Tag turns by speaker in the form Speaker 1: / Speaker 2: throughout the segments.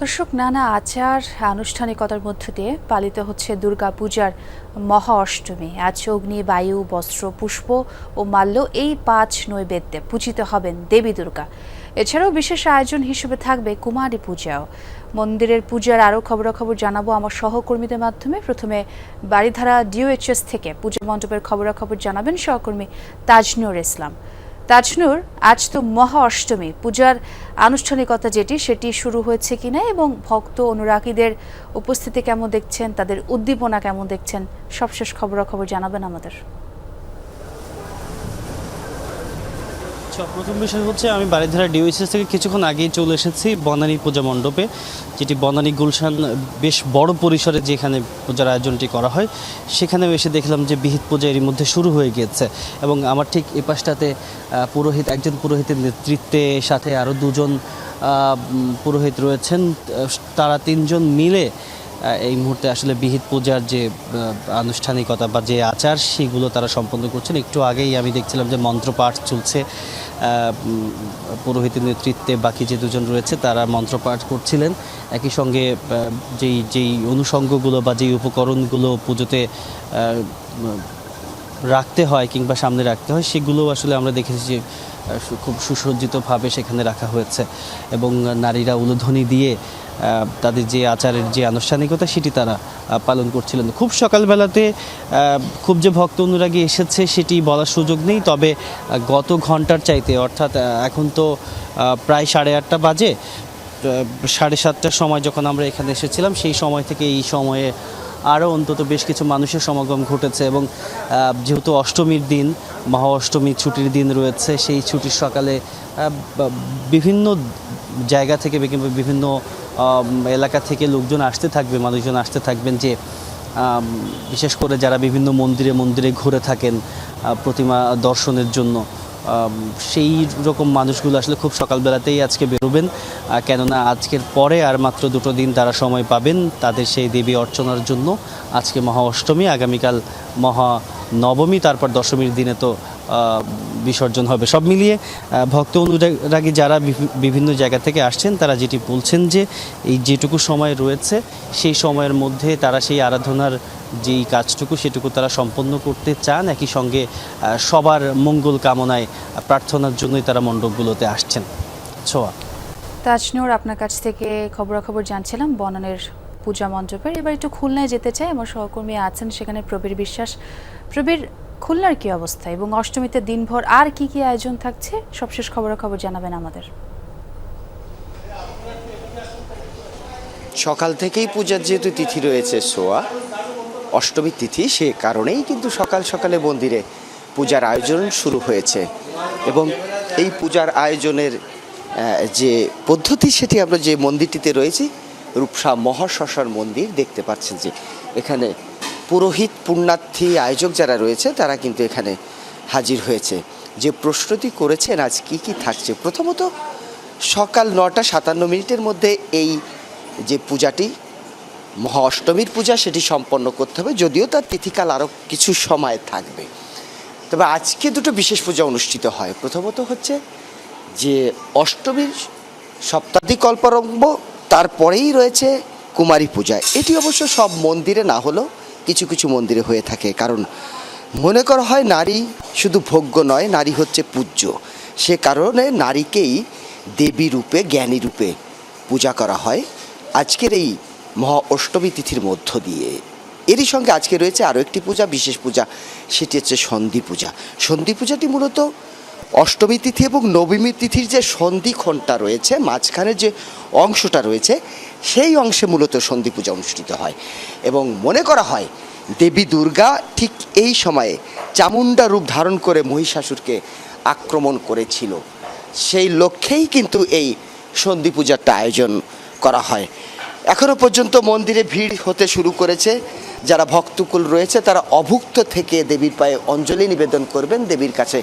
Speaker 1: দর্শক, নানা আচার আনুষ্ঠানিকতার মধ্য দিয়ে পালিত হচ্ছে দুর্গা পূজার মহা অষ্টমী আজ অগ্নি, বায়ু, বস্ত্র, পুষ্প ও মাল্য এই পাঁচ নৈবেদ্যে পূজিত হবেন দেবী দুর্গা। এছাড়াও বিশেষ আয়োজন হিসেবে থাকবে কুমারী পূজাও। মন্দিরের পূজার আরও খবরাখবর জানাব আমার সহকর্মীদের মাধ্যমে। প্রথমে বাড়িধারা ডিওএইচএস থেকে পূজা মণ্ডপের খবরাখবর জানাবেন সহকর্মী তাজনুর ইসলাম। তাজনুর, আজ তো মহা অষ্টমী। পূজার আনুষ্ঠানিকতা যেটি, সেটি শুরু হয়েছে কিনা এবং ভক্ত অনুরাগীদের উপস্থিতি কেমন দেখছেন, তাদের উদ্দীপনা কেমন দেখছেন, সবশেষ খবরাখবর জানাবেন আমাদের।
Speaker 2: আচ্ছা প্রথম বিষয় হচ্ছে আমি বাড়িধারা ডিওএসএস থেকে কিছুক্ষণ আগেই চলে এসেছি বনানী পূজা মণ্ডপে, যেটি বনানী গুলশান বেশ বড় পরিসরে যেখানে পূজার আয়োজনটি করা হয়, সেখানেও এসে দেখলাম যে বিহিত পূজা এরই মধ্যে শুরু হয়ে গিয়েছে এবং আমার ঠিক এ পাশটাতে পুরোহিত, একজন পুরোহিতের নেতৃত্বে, সাথে আরও দুজন পুরোহিত রয়েছেন তারা তিনজন মিলে এই মুহূর্তে আসলে বিহিত পূজার যে আনুষ্ঠানিকতা বা যে আচার, সেগুলো তারা সম্পন্ন করছেন। একটু আগেই আমি দেখছিলাম যে মন্ত্রপাঠ চলছে। পুরোহিতের নেতৃত্বে বাকি যে দুজন রয়েছে, তারা মন্ত্রপাঠ করছিলেন। একই সঙ্গে যেই যেই অনুষঙ্গগুলো বা যেই উপকরণগুলো পুজোতে রাখতে হয় কিংবা সামনে রাখতে হয় সেগুলো আসলে আমরা দেখেছি যে খুব সুসজ্জিতভাবে সেখানে রাখা হয়েছে। এবং নারীরা উলুধ্বনি দিয়ে তাদের যে আচারের যে আনুষ্ঠানিকতা, সেটি তারা পালন করছিলেন। খুব সকালবেলাতে খুব যে ভক্ত অনুরাগী এসেছে, সেটি বলার সুযোগ নেই। তবে গত ঘণ্টার চাইতে, অর্থাৎ এখন তো প্রায় সাড়ে আটটা বাজে সাড়ে সাতটার সময় যখন আমরা এখানে এসেছিলাম, সেই সময় থেকে এই সময়ে আরও অন্তত বেশ কিছু মানুষের সমাগম ঘটেছে এবং যেহেতু অষ্টমীর দিন মহা অষ্টমী ছুটির দিন রয়েছে, সেই ছুটির সকালে বিভিন্ন জায়গা থেকে কিংবা বিভিন্ন এলাকা থেকে লোকজন আসতে থাকবে, মানুষজন আসতে থাকবেন যে বিশেষ করে যারা বিভিন্ন মন্দিরে মন্দিরে ঘুরে থাকেন প্রতিমা দর্শনের জন্য। সেই রকম মানুষগুলো আসলে খুব সকালবেলাতেই আজকে বেরোবেন। কেননা আজকের পরে আর মাত্র দুটো দিন তারা সময় পাবেন তাদের সেই দেবী অর্চনার জন্য আজকে মহা অষ্টমী আগামীকাল মহা নবমী তারপর দশমীর দিনে তো বিসর্জন হবে। সব মিলিয়ে ভক্ত অনুরাগী যারা বিভিন্ন জায়গা থেকে আসছেন, তারা যেটি বলছেন যে এই যেটুকু সময় রয়েছে, সেই সময়ের মধ্যে তারা সেই আরাধনার যেই কাজটুকু সেটুকু তারা সম্পন্ন করতে চান একই সঙ্গে সবার মঙ্গল কামনায় প্রার্থনার জন্যই তারা মণ্ডপগুলোতে আসছেন। ছোয়া।
Speaker 1: তাজনুর আপনার কাছ থেকে খবরাখবর জানছিলাম বনানের পূজা মণ্ডপের। এবার একটু খুলনায় যেতে চাই আমার সহকর্মী আছেন সেখানে প্রবীর বিশ্বাস। প্রবীর খুলনার কি অবস্থা? এবং অষ্টমীতে দিনভর আর কি কি আয়োজন থাকছে? সবশেষ খবরাখবর জানাবেন আমাদের।
Speaker 3: সকাল থেকেই পূজার যেহেতু তিথি রয়েছে সোয়া অষ্টমী তিথি সে কারণেই কিন্তু সকাল সকালে মন্দিরে পূজার আয়োজন শুরু হয়েছে। এবং এই পূজার আয়োজনের যে পদ্ধতি সেটি আমরা যে মন্দিরটিতে রয়েছি, রূপসা মহাশ্মশান মন্দির দেখতে পাচ্ছেন যে এখানে পুরোহিত পুণ্যার্থী আয়োজক যারা রয়েছে, তারা কিন্তু এখানে হাজির হয়েছে। যে প্রশ্নটি করেছেন, আজ কি কি থাকছে? প্রথমত সকাল নটা সাতান্ন মিনিটের মধ্যে এই যে পূজাটি মহা অষ্টমীর পূজা সেটি সম্পন্ন করতে হবে, যদিও তার তিথিকাল আরও কিছু সময় থাকবে। তবে আজকে দুটো বিশেষ পূজা অনুষ্ঠিত হয়। প্রথমত হচ্ছে যে অষ্টমীর সপ্তাধিক কল্পরম্ভ তারপরেই রয়েছে কুমারী পূজা। এটি অবশ্য সব মন্দিরে না হলেও কিছু কিছু মন্দিরে হয়ে থাকে। কারণ মনে করা হয় নারী শুধু ভোগ্য নয়, নারী হচ্ছে পূজ্য। সে কারণে নারীকেই দেবী রূপে, জ্ঞানী রূপে পূজা করা হয়। আজকের এই মহা অষ্টমী তিথির মধ্য দিয়ে। এরই সঙ্গে আজকে রয়েছে আরও একটি পূজা, বিশেষ পূজা। সেটি হচ্ছে সন্ধি পূজা। সন্ধি পূজাটি মূলত অষ্টমী তিথি এবং নবমী তিথির যে সন্ধিক্ষণটা রয়েছে মাঝখানের যে অংশটা রয়েছে, সেই অংশে মূলত সন্ধি পূজা অনুষ্ঠিত হয়। এবং মনে করা হয়, দেবী দুর্গা ঠিক এই সময়ে চামুণ্ডা রূপ ধারণ করে মহিষাসুরকে আক্রমণ করেছিল। সেই লক্ষ্যেই কিন্তু এই সন্ধি পূজারটা আয়োজন করা হয়। এখনও পর্যন্ত মন্দিরে ভিড় হতে শুরু করেছে। যারা ভক্তকুল রয়েছে, তারা অভুক্ত থেকে দেবীর পায়ে অঞ্জলি নিবেদন করবেন, দেবীর কাছে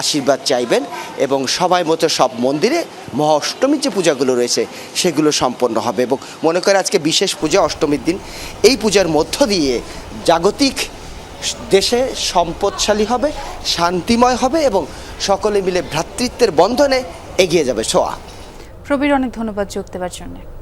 Speaker 3: আশীর্বাদ চাইবেন এবং সবাই মতো সব মন্দিরে মহা অষ্টমীর যে পূজাগুলো রয়েছে, সেগুলো সম্পন্ন হবে এবং মনে করে আজকে বিশেষ পূজা, অষ্টমীর দিন। এই পূজার মধ্য দিয়ে জাগতিক দেশে সম্পদশালী হবে, শান্তিময় হবে এবং সকলে মিলে ভ্রাতৃত্বের বন্ধনে এগিয়ে যাবে সোয়া
Speaker 1: প্রবীর, অনেক ধন্যবাদ যোগ দেওয়ার জন্য।